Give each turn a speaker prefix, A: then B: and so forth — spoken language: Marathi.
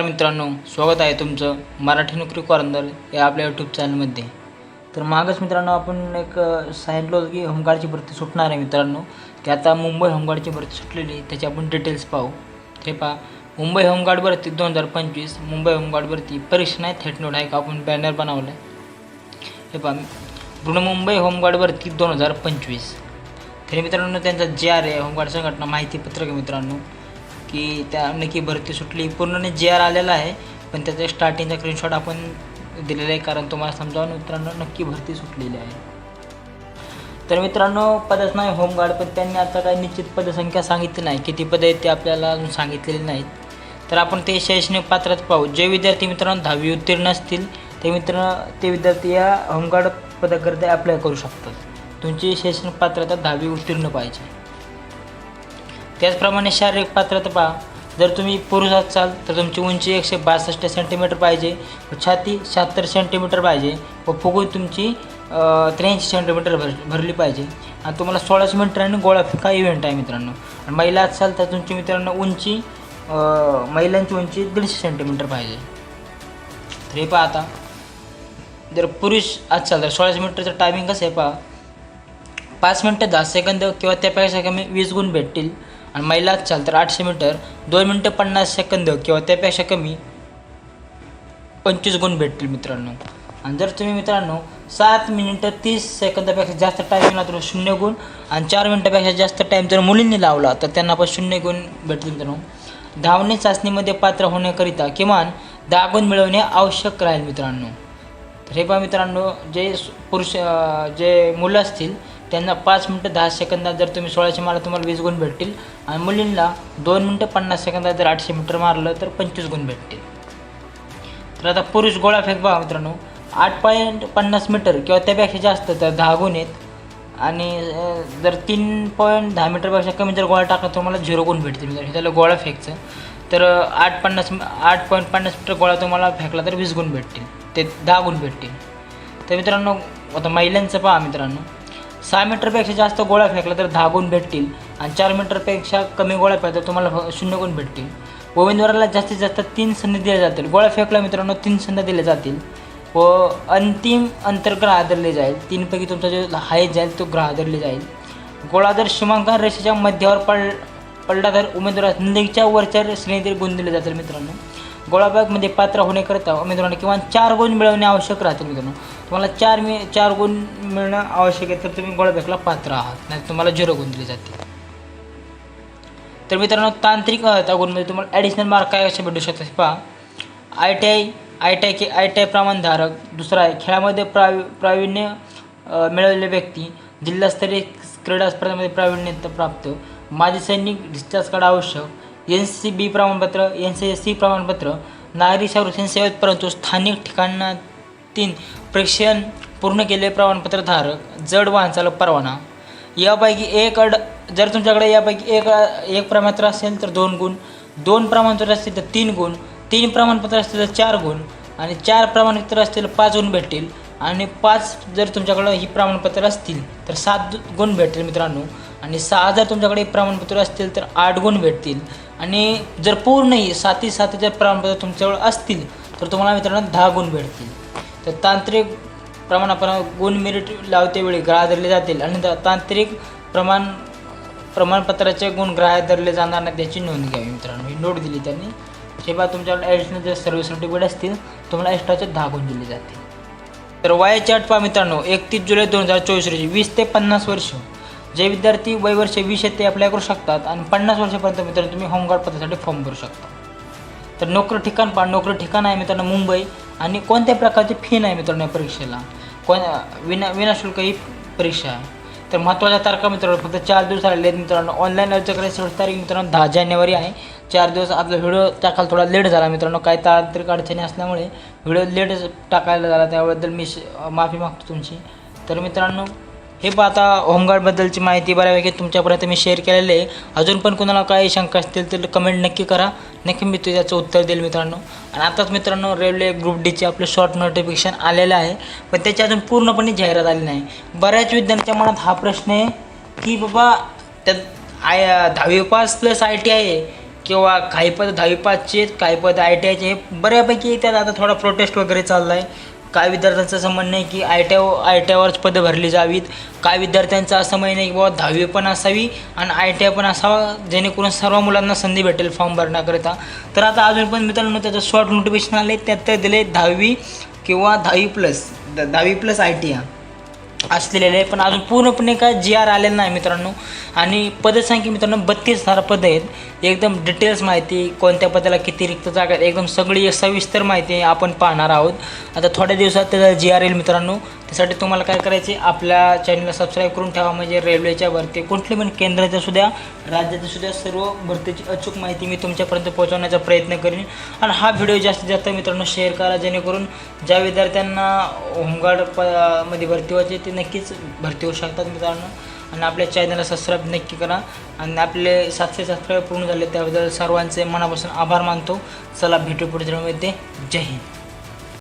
A: मित्रांनो स्वागत आहे तुमचं मराठी नोकरी कॉर्नर या आपल्या यूट्यूब चॅनलमध्ये तर मागच मित्रांनो आपण एक सांगितलं होतं की होमगार्डची भरती सुटणार आहे मित्रांनो. की आता मुंबई होमगार्डची भरती सुटलेली आहे त्याची आपण डिटेल्स पाहू. हे पहा मुंबई होमगार्ड भरती दोन हजार पंचवीस मुंबई होमगार्ड भरती परीक्षा नाही थेट नोट आहे का आपण बॅनर बनवलं आहे हे पहा पूर्ण मुंबई होमगार्ड भरती दोन हजार पंचवीस. तरी मित्रांनो त्यांचा जे आर आहे होमगार्ड संघटना माहिती पत्रक आहे मित्रांनो. की त्या नक्की भरती सुटली. पूर्ण जे आर आलेला आहे पण त्याचा स्टार्टिंगचा स्क्रीनशॉट आपण दिलेला आहे कारण तुम्हाला समजावून मित्रांनो नक्की भरती सुटलेली आहे. तर मित्रांनो पदच नाही होमगार्ड पण त्यांनी आता काही निश्चित पदसंख्या सांगितली नाही. किती पदं आहेत ते आपल्याला अजून सांगितलेली नाहीत. तर आपण ते शैक्षणिक पात्रात पाहू. जे विद्यार्थी मित्रांनो दहावी उत्तीर्ण असतील ते मित्र ते विद्यार्थी या होमगार्ड पदाकरिता अप्लाय करू शकतात. तुमची शैक्षणिक पात्रता दहावी उत्तीर्ण पाहिजे. त्याचप्रमाणे शारीरिक पात्रता पहा. जर तुम्ही पुरुष असाल तर तुमची उंची एकशे बासष्ट सेंटीमीटर पाहिजे छाती शहात्तर सेंटीमीटर पाहिजे व फुगू तुमची त्र्याऐंशी सेंटीमीटर भर भरली पाहिजे. आणि तुम्हाला सोळाशे मीटर आणि गोळा फेका इव्हेंट आहे मित्रांनो. आणि महिला असाल तर तुमची मित्रांनो उंची महिलांची उंची दीडशे सेंटीमीटर पाहिजे. तर हे पहा आता. जर पुरुष असाल तर सोळाशे मीटरचं टायमिंग कसं आहे पहा. पाच मिनटं दहा सेकंद किंवा त्यापेक्षा कमी वीस गुण भेटतील. आणि महिला असाल तर आठशे मीटर दोन मिनटं पन्नास सेकंद किंवा त्यापेक्षा कमी पंचवीस गुण भेटतील मित्रांनो. आणि जर तुम्ही मित्रांनो सात मिनिटं तीस सेकंदापेक्षा जास्त टाईम दिला तर शून्य गुण आणि चार मिनटापेक्षा जास्त टाईम जर मुलींनी लावला तर त्यांना पण शून्य गुण भेटतील मित्रांनो. धावणे चाचणीमध्ये पात्र होण्याकरिता किमान दहा गुण मिळवणे आवश्यक राहील मित्रांनो. तर हे पहा मित्रांनो जे पुरुष जे मुलं असतील त्यांना पाच मिनटं दहा सेकंदात जर तुम्ही सोळाशे मारलं तुम्हाला वीस गुण भेटतील. आणि मुलींना दोन मिनटं पन्नास सेकंदात जर आठशे मीटर मारलं तर पंचवीस गुण भेटतील. तर आता पुरुष गोळा फेक बघा मित्रांनो. आठ पॉईंट पन्नास मीटर किंवा त्यापेक्षा जास्त तर दहा गुण आहेत. आणि जर तीन पॉईंट दहा मीटरपेक्षा कमी जर गोळा टाकला तर तुम्हाला झिरो गुण भेटतील मित्रांनो. त्याला गोळा फेकचं. तर आठ पन्नास आठ पॉईंट पन्नास मीटर गोळा तुम्हाला फेकला तर वीस गुण भेटतील. ते दहा गुण भेटतील. तर मित्रांनो आता महिलांचं पहा मित्रांनो. सहा मीटरपेक्षा जास्त गोळ्या फेकल्या तर दहा गुण भेटतील. आणि चार मीटरपेक्षा कमी गोळ्या फेकल्या तर तुम्हाला शून्य गुण भेटतील. उमेदवाराला जास्तीत जास्त तीन संधी दिल्या जातील. गोळ्या फेकल्या मित्रांनो तीन संधी दिल्या जातील. व अंतिम अंतर्ग्रह ग्राह धरले जाईल. तीनपैकी तुमचा जो हायत जाईल तो ग्रह धरले जाईल. गोळादर सीमांकन रेषेच्या मध्यावर पड पडला तर उमेदवार नदीच्या वरच्या श्रेणीतील गुण दिले जातील मित्रांनो. गोळाबागमध्ये पात्र होण्याकरिता उमेदवारांना किमान चार गुण मिळवणे आवश्यक राहतील मित्रांनो. तुम्हाला चार मी चार गुण मिळणं आवश्यक आहे तर तुम्ही गोळाबॅगला पात्र आहात. नाही तुम्हाला झिरो गुण दिले जाते तर मित्रांनो तांत्रिक गुणमध्ये तुम्हाला ॲडिशनल मार्क काय असे भेटू शकतात पहा. I T I I T I K I T I प्रमाणधारक दुसरा आहे खेळामध्ये प्रावि प्रावीण्य मिळवलेले व्यक्ती जिल्हास्तरीय क्रीडा स्पर्धेमध्ये प्रावीण्यता प्राप्त माजी सैनिक डिस्चार्ज कार्ड आवश्यक एन सी बी प्रमाणपत्र एन सी एस सी प्रमाणपत्र नागरी संरक्षण सेवेत परंतु स्थानिक ठिकाणा तीन प्रेक्षण पूर्ण केलेले प्रमाणपत्र धारक जड वाहन चालक परवाना. यापैकी एक अड जर तुमच्याकडे यापैकी एक एक प्रमाणपत्र असेल तर दोन गुण दोन प्रमाणपत्र असतील तर तीन गुण तीन प्रमाणपत्र असतील तर चार गुण आणि चार प्रमाणपत्र असतील तर पाच गुण भेटतील आणि पाच जर तुमच्याकडं ही प्रमाणपत्र असतील तर सात गुण भेटतील मित्रांनो आणि सहा जर तुमच्याकडे प्रमाणपत्र असतील तर आठ गुण भेटतील. आणि जर पूर्णही साती साती प्रमाणपत्र तुमच्याजवळ असतील तर तुम्हाला मित्रांनो दहा गुण भेटतील तर तांत्रिक प्रमाणाप्रमाणे गुण मेरिट लावते वेळी ग्राह धरले जातील आणि तांत्रिक प्रमाण प्रमाणपत्राचे गुण ग्राह्य धरले जाणार नाही त्याची नोंद घ्यावी मित्रांनो. ही नोट दिली त्यांनी. जेव्हा तुमच्याकडे ॲडिशनल जर सर्व्हिस सर्टिफिकेट असतील तुम्हाला एक्स्ट्राचे दहा गुण दिले जातील. तर वयाची अट पहा मित्रांनो एकतीस जुलै दोन हजार चोवीस रोजी वीस ते पन्नास वर्ष. जे विद्यार्थी वय वर्ष वीस आहेत ते अप्लाय करू शकतात आणि पन्नास वर्षापर्यंत मित्रांनो तुम्ही होमगार्ड पदासाठी फॉर्म भरू शकता. तर नोकरी ठिकाण पा नोकरी ठिकाण आहे मित्रांनो मुंबई आणि कोणत्या प्रकारची फी नाही मित्रांनो या परीक्षेला. कोण विना विनाशुल्क ही परीक्षा आहे. तर महत्त्वाच्या तारखा मित्रांनो फक्त चार दिवस राहिले आहेत मित्रांनो. ऑनलाईन अर्ज करायची शेवटची तारीख मित्रांनो दहा जानेवारी आहे. चार दिवस आपला व्हिडिओ टाकायला थोडा लेट झाला मित्रांनो. काही तांत्रिक अडचणी असल्यामुळे व्हिडिओ लेट टाकायला झाला त्याबद्दल मी माफी मागतो तुमची. तर मित्रांनो हे पहा आता होमगार्डबद्दलची माहिती बऱ्यापैकी तुमच्यापर्यंत मी शेअर केलेली आहे. अजून पण कुणाला काही शंका असतील तर कमेंट नक्की करा. नक्की मी त्याचं उत्तर देईल मित्रांनो. आणि आताच मित्रांनो रेल्वे ग्रुप डीचे आपले शॉर्ट नोटिफिकेशन आलेलं आहे. पण त्याची अजून पूर्णपणे जाहिरात आली नाही. बऱ्याच विद्यार्थ्यांच्या मनात हा प्रश्न आहे की बाबा त्यात आय दहावी पास प्लस आय टी आहे किंवा काही पद दहावी पाचचे काही पद आय टी आयचे हे बऱ्यापैकी त्यात आता थोडा प्रोटेस्ट वगैरे चालला आहे काय विद्यार्थ्यांचं असं म्हणणं आहे की I T I I T आयवरच पदं भरली जावीत. काय विद्यार्थ्यांचं असं म्हणणं आहे की बाबा दहावी पण असावी आणि आय टी आय पण असावा जेणेकरून सर्व मुलांना संधी भेटेल फॉर्म भरण्याकरिता. तर आता अजून पण मित्रांनो त्याचं शॉर्ट नोटिफिकेशन आले त्यात ते दिले दहावी किंवा दहावी प्लस द दहावी प्लस आय टी आय असलेले आहे पण अजून पूर्णपणे काय जी आर आलेलं नाही मित्रांनो. आणि पदसंख्या मित्रांनो बत्तीस हजार पदं आहेत. एकदम डिटेल्स माहिती कोणत्या पदाला किती रिक्त जागा आहेत एकदम सगळी सविस्तर माहिती आपण पाहणार आहोत. आता थोड्या दिवसात त्याचा जी आर एल मित्रांनो. त्यासाठी तुम्हाला काय करायचे आपल्या चॅनलला सबस्क्राईब करून ठेवा म्हणजे रेल्वेच्या भरती कुठली पण केंद्राच्या सुद्धा राज्याच्या सुद्धा सर्व भरतीची अचूक माहिती मी तुमच्यापर्यंत पोहोचवण्याचा प्रयत्न करीन. आणि हा व्हिडिओ जास्तीत जास्त मित्रांनो शेअर करा जेणेकरून ज्या विद्यार्थ्यांना होमगार्ड प मध्ये भरती व्हायची ते नक्कीच भरती होऊ शकतात मित्रांनो. आणि आपल्या चॅनलला सबस्क्राईब नक्की करा. आणि आपले सातशे सबस्क्राईब पूर्ण झाले त्याबद्दल सर्वांचे मनापासून आभार मानतो. चला भेटू पुढच्या जय हिंद.